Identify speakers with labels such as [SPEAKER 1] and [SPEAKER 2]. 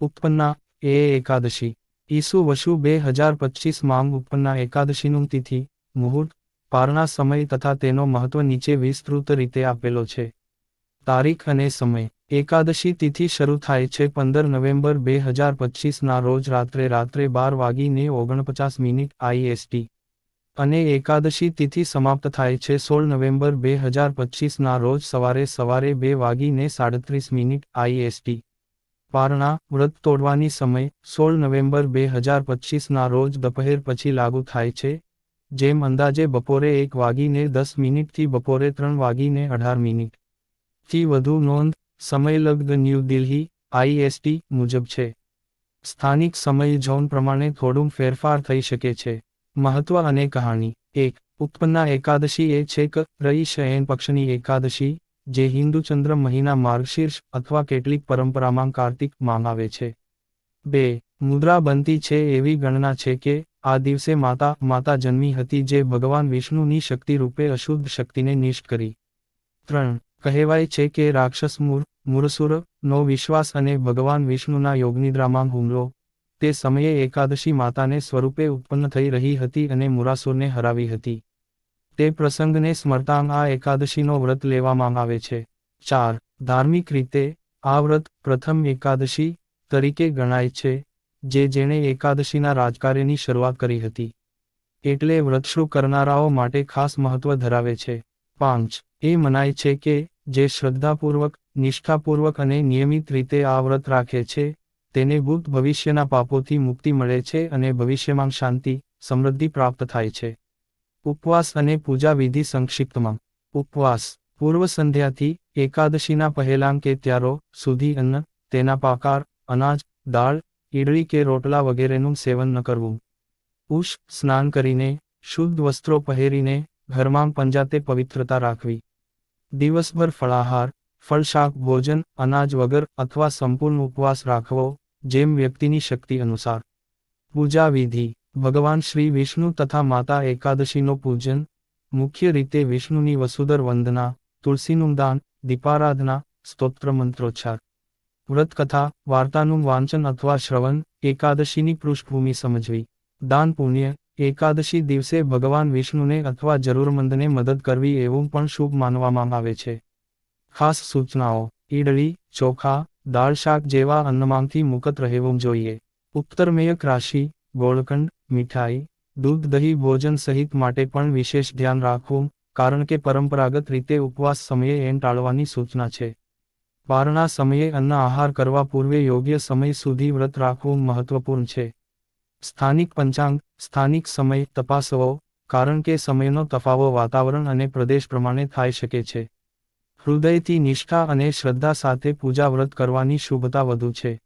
[SPEAKER 1] ઉત્પન્ના એ એકાદશી. ઈસુ વશુ બે હજાર પચીસ માંગ ઉપન્ના એકાદશીનું તિથિ, મુહૂર્ત, પારણા સમય તથા તેનો મહત્વ નીચે વિસ્તૃત રીતે આપેલો છે. તારીખ અને સમય. એકાદશી તિથિ શરૂ થાય છે પંદર નવેમ્બર બે હજાર પચીસના રોજ રાત્રે રાત્રે બાર વાગીને ઓગણપચાસ મિનિટ આઈએસટી અને એકાદશી તિથિ સમાપ્ત થાય છે સોળ નવેમ્બર બે હજાર પચીસના રોજ સવારે સવારે બે વાગીને સાડત્રીસ મિનિટ આઈએસટી પારણા વ્રત તોડવાની સમય સોળ નવેમ્બર બે હજાર પચીસના રોજ દપહેર પછી લાગુ થાય છે, જેમ અંદાજે બપોરે એક વાગીને દસ મિનિટથી બપોરે ત્રણ વાગીને અઢાર મિનિટ. થી વધુ નોંધ, સમયલગ્ન ન્યૂ દિલ્હી, આઈએસટી મુજબ છે. સ્થાનિક સમય ઝોન પ્રમાણે થોડું ફેરફાર થઈ શકે છે. મહત્વ અને કહાણી. એક, ઉત્પન્ના એકાદશી એ છે કે રઈ શયન પક્ષની એકાદશી જે હિન્દુ ચંદ્ર મહિના માર્ગશીર્ષ અથવા કેટલીક પરંપરામાં કાર્તિકમાં છે. બે, મુદ્રા બનતી છે એવી ગણના છે કે, આ દિવસે માતા માતા જન્મી હતી જે ભગવાન વિષ્ણુની શક્તિ રૂપે અશુદ્ધ શક્તિને નિષ્ઠ કરી. ત્રણ, કહેવાય છે કે રાક્ષસ મૂર, મૂરસુર, નો વિશ્વાસ અને ભગવાન વિષ્ણુના યોગનિદ્રામાં હુમલો. તે સમયે એકાદશી માતાને સ્વરૂપે ઉત્પન્ન થઈ રહી હતી અને મુરાસુરને હરાવી હતી. તે પ્રસંગને સ્મરતા આ એકાદશીનો વ્રત લેવામાં આવે છે. ચાર, ધાર્મિક રીતે, આ વ્રત પ્રથમ એકાદશી તરીકે ગણાય છે, જે જેણે એકાદશીના રાજકાર્યની શરૂઆત કરી હતી. એટલે વ્રતશ્રુ કરનારાઓ માટે ખાસ મહત્વ ધરાવે છે. પાંચ, એ મનાય છે કે, જે શ્રદ્ધાપૂર્વક, નિષ્ઠાપૂર્વક અને નિયમિત રીતે આ વ્રત રાખે છે, તેને ભૂત ભવિષ્યના પાપોથી મુક્તિ મળે છે અને ભવિષ્યમાં શાંતિ, સમૃદ્ધિ પ્રાપ્ત થાય છે. ઉપવાસ અને પૂજા વિધિ સંક્ષિપ્તમાં. ઉપવાસ, પૂર્વ સંધ્યાથી એકાદશીના પહેલાં કે ત્યારો સુધી અન્ન, તેના પાકાર, અનાજ, દાળ ઈડળી કે રોટલા વગેરેનું સેવન ન કરવું. ઉષ સ્નાન કરીને, શુદ્ધ વસ્ત્રો પહેરીને, ઘરમાં પંજાતે પવિત્રતા રાખવી. દિવસભર ફળાહાર, ફળશાક, ભોજન, અનાજ વગર અથવા સંપૂર્ણ ઉપવાસ રાખવો, જેમ વ્યક્તિની શક્તિ અનુસાર. પૂજા વિધિ ભગવાન શ્રી વિષ્ણુ તથા માતા એકાદશીનો પૂજન, મુખ્ય રીતે વિષ્ણુની વસુદર વંદના તુલસીનું દાન દીપારાધના સ્તોત્ર મંત્રોચ્ચાર વ્રતકથા, વાર્તાનું વાંચન અથવા શ્રવણ, એકાદશીની પૃષ્ઠભૂમિ સમજવી. દાન પુણ્ય, એકાદશી દિવસે ભગવાન વિષ્ણુને અથવા જરૂરમંદને મદદ કરવી એવું પણ શુભ માનવામાં આવે છે. ખાસ સૂચનાઓ ઈડળી ચોખા, દાળ શાક જેવા અન્નમાંથી મુકત રહેવું જોઈએ. ઉત્તરમેયક રાશિ ગોળકંડ મીઠાઈ, દૂધ, દહીં, ભોજન સહિત માટે પણ વિશેષ ધ્યાન રાખવું, કારણ કે પરંપરાગત રીતે ઉપવાસ સમયે એન ટાળવાની સૂચના છે. પારણા સમયે અન્ન આહાર કરવા પૂર્વે યોગ્ય સમય સુધી વ્રત રાખવું મહત્વપૂર્ણ છે. સ્થાનિક પંચાંગ, સ્થાનિક સમય તપાસવો, કારણ કે સમયનો તફાવો વાતાવરણ અને પ્રદેશ પ્રમાણે થઈ શકે છે. હૃદયથી નિષ્ઠા અને શ્રદ્ધા સાથે પૂજા વ્રત કરવાની શુભતા વધુ છે.